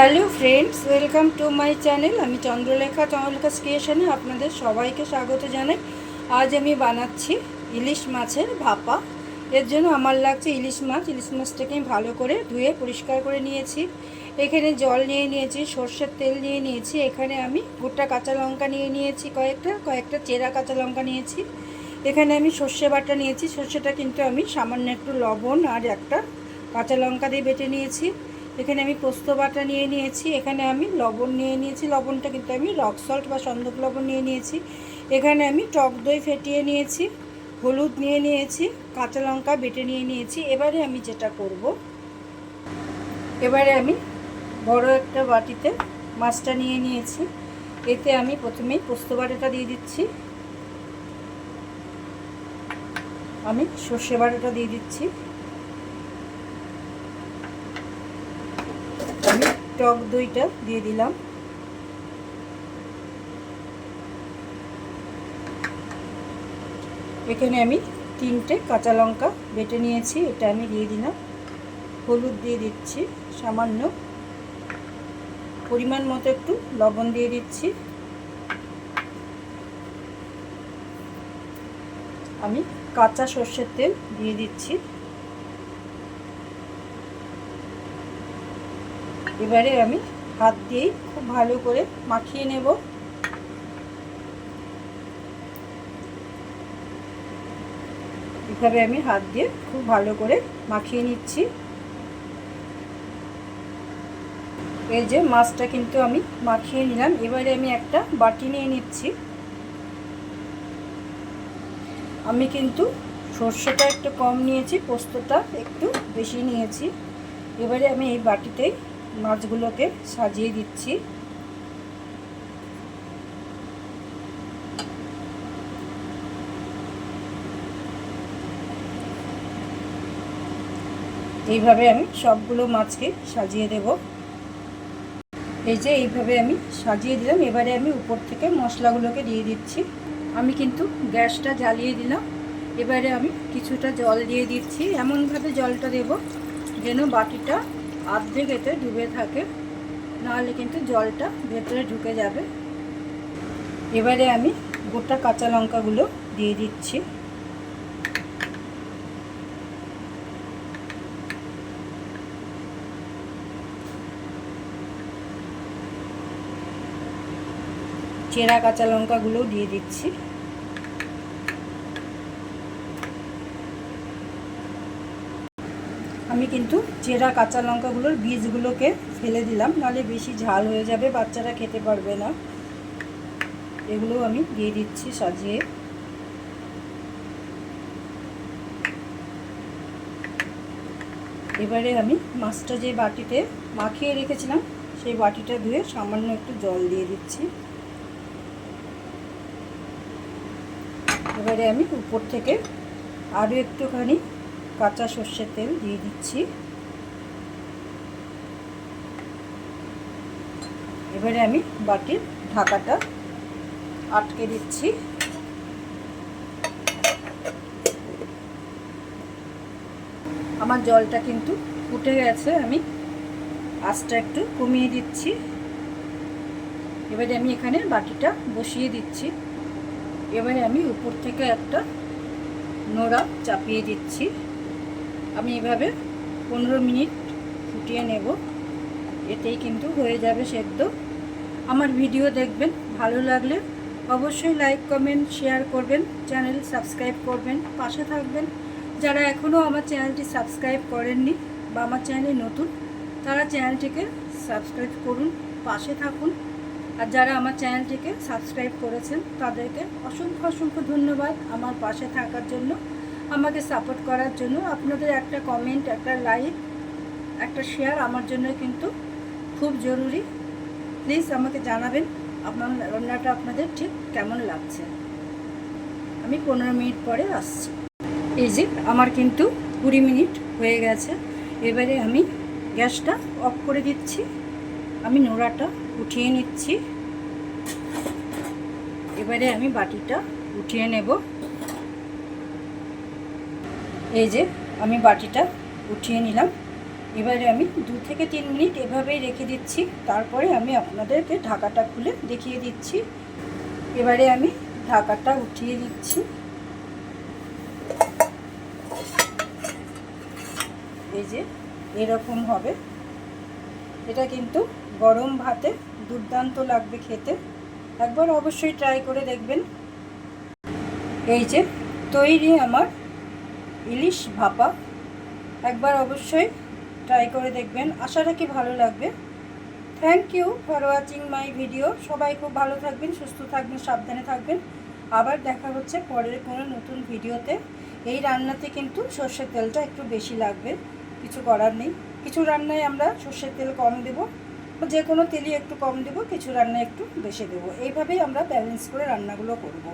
Hello friends, welcome to my channel. আমি চন্দ্রলেখা চন্দ্রলেখা স্টেশনে আপনাদের সবাইকে স্বাগত জানাই। আজ আমি বানাচ্ছি ইলিশ মাছের ভাপা। এর জন্য আমার লাগছে ইলিশ মাছ। ইলিশ মাছটাকে আমি ভালো করে ধুয়ে পরিষ্কার করে নিয়েছি। এখানে জল নিয়ে নিয়েছি, সর্ষের তেল নিয়ে নিয়েছি। এখানে আমি গোটা কাঁচা লঙ্কা নিয়ে নিয়েছি কয়েকটা কয়েকটা চেরা কাঁচা লঙ্কা নিয়েছি। এখানে আমি সর্ষে বাটা নিয়েছি। সর্ষেটা কিন্তু আমি সামান্য একটু লবণ আর একটা কাঁচা লঙ্কা দিয়ে বেটে নিয়েছি। এখানে আমি পোস্ত বাটা নিয়ে নিয়েছি, এখানে আমি লবণ নিয়ে নিয়েছি, লবণটা কিন্তু আমি রক সল্ট বা সন্দক লবণ নিয়ে নিয়েছি। এখানে আমি টক দই ফেটিয়ে নিয়েছি, হলুদ নিয়ে নিয়েছি, কাঁচা লঙ্কা বেটে নিয়ে নিয়েছি, এবারে আমি যেটা করব, এবারে আমি বড় একটা বাটিতে মাছটা নিয়ে নিয়েছি। এতে আমি প্রথমেই পোস্ত বাটাটা দিয়ে দিচ্ছি। আমি সর্ষে বাটাটা দিয়ে দিচ্ছি আমি টক দইটা দিয়ে দিলাম। এখানে আমি তিনটে কাঁচা লঙ্কা বেটে নিয়েছি, এটা আমি দিয়ে দিলাম। হলুদ দিয়ে দিচ্ছি, সামান্য পরিমাণ মতো একটু লবণ দিয়ে দিচ্ছি। আমি কাঁচা সর্ষের তেল দিয়ে দিচ্ছি। এবারে আমি হাত দিয়েই খুব ভালো করে মাখিয়ে নেব। এভাবে আমি হাত দিয়ে খুব ভালো করে মাখিয়ে নিচ্ছি। এই যে মাছটা কিন্তু আমি মাখিয়ে নিলাম। এবারে আমি একটা বাটি নিয়ে নিচ্ছি। আমি কিন্তু সর্ষেটা একটু কম নিয়েছি, পোস্তটা একটু বেশি নিয়েছি। এবারে আমি এই বাটিতেই মাছগুলোকে সাজিয়ে দিচ্ছি। এইভাবে আমি সবগুলো মাছকে সাজিয়ে দেব। এই যে এইভাবে আমি সাজিয়ে দিলাম। এবারে আমি উপর থেকে মশলাগুলোকে দিয়ে দিচ্ছি। আমি কিন্তু গ্যাসটা জ্বালিয়ে দিলাম। এবারে আমি কিছুটা জল দিয়ে দিচ্ছি। এমনভাবে জলটা দেব যেন বাটিটা আর্ধেক এতে ডুবে থাকে, নাহলে কিন্তু জলটা ভেতরে ঢুকে যাবে। এবারে আমি গোটা কাঁচা লঙ্কাগুলো দিয়ে দিচ্ছি। চেরা কাঁচা লঙ্কাগুলোও দিয়ে দিচ্ছি। আমি কিন্তু চেরা কাঁচা লঙ্কাগুলোর বীজগুলোকে ফেলে দিলাম, নাহলে বেশি ঝাল হয়ে যাবে, বাচ্চারা খেতে পারবে না। এগুলো আমি দিয়ে দিচ্ছি সাজিয়ে। এবারে আমি মাছটা যে বাটিতে মাখিয়ে রেখেছিলাম, সেই বাটিটা ধুয়ে সামান্য একটু জল দিয়ে দিচ্ছি। এবারে আমি উপর থেকে আরও একটুখানি কাঁচা সর্ষের তেল দিয়ে দিচ্ছি। এবারে আমি বাটির ঢাকাটা আটকে দিচ্ছি। আমার জলটা কিন্তু ফুটে গেছে, আমি আঁচটা একটু কমিয়ে দিচ্ছি। এবারে আমি এখানে বাটিটা বসিয়ে দিচ্ছি। এবারে আমি উপর থেকে একটা নোড়া চাপিয়ে দিচ্ছি। আমি এভাবে পনেরো মিনিট ফুটিয়ে নেব। এতেই কিন্তু হয়ে যাবে সেদ্ধ। আমার ভিডিও দেখবেন, ভালো লাগলে অবশ্যই লাইক কমেন্ট শেয়ার করবেন চ্যানেল সাবস্ক্রাইব করবেন, পাশে থাকবেন। যারা এখনও আমার চ্যানেলটি সাবস্ক্রাইব করেননি বা আমার চ্যানেলে নতুন, তারা চ্যানেলটিকে সাবস্ক্রাইব করুন, পাশে থাকুন। আর যারা আমার চ্যানেলটিকে সাবস্ক্রাইব করেছেন, তাদেরকে অসংখ্য অসংখ্য ধন্যবাদ আমার পাশে থাকার জন্য। আমাকে সাপোর্ট করার জন্য আপনাদের একটা কমেন্ট একটা লাইক একটা শেয়ার আমার জন্য কিন্তু খুব জরুরি। প্লিজ আমাকে জানাবেন আপনার রান্নাটা আপনাদের ঠিক কেমন লাগছে। আমি পনেরো মিনিট পরে আসছি। এই আমার কিন্তু কুড়ি মিনিট হয়ে গেছে। এবারে আমি গ্যাসটা অফ করে দিচ্ছি। আমি নোড়াটা উঠিয়ে নিচ্ছি। এবারে আমি বাটিটা উঠিয়ে নেব। এই যে আমি বাটিটা উঠিয়ে নিলাম। এবারে আমি দু থেকে তিন মিনিট এভাবেই রেখে দিচ্ছি। তারপরে আমি আপনাদেরকে ঢাকাটা খুলে দেখিয়ে দিচ্ছি। এবারে আমি ঢাকাটা উঠিয়ে দিচ্ছি। এই যে এরকম হবে। এটা কিন্তু গরম ভাতে দুর্দান্ত লাগবে খেতে। একবার অবশ্যই ট্রাই করে দেখবেন। এই যে তৈরি আমার ইলিশ ভাপা। একবার অবশ্যই ট্রাই করে দেখবেন। আশা রাখি ভালো লাগবে। Thank you for watching my video সবাই খুব ভালো থাকবেন, সুস্থ থাকবেন, সাবধানে থাকবেন। আবার দেখা হচ্ছে পরের কোনো নতুন ভিডিওতে। এই রান্নাতে কিন্তু সর্ষের তেলটা একটু বেশি লাগবে। কিছু করার নেই। কিছু রান্নায় আমরা সর্ষের তেল কম দেবো। যে কোনো তেলই একটু কম দেবো, কিছু রান্নায় একটু বেশি দেবো। এইভাবেই আমরা ব্যালেন্স করে রান্নাগুলো করব।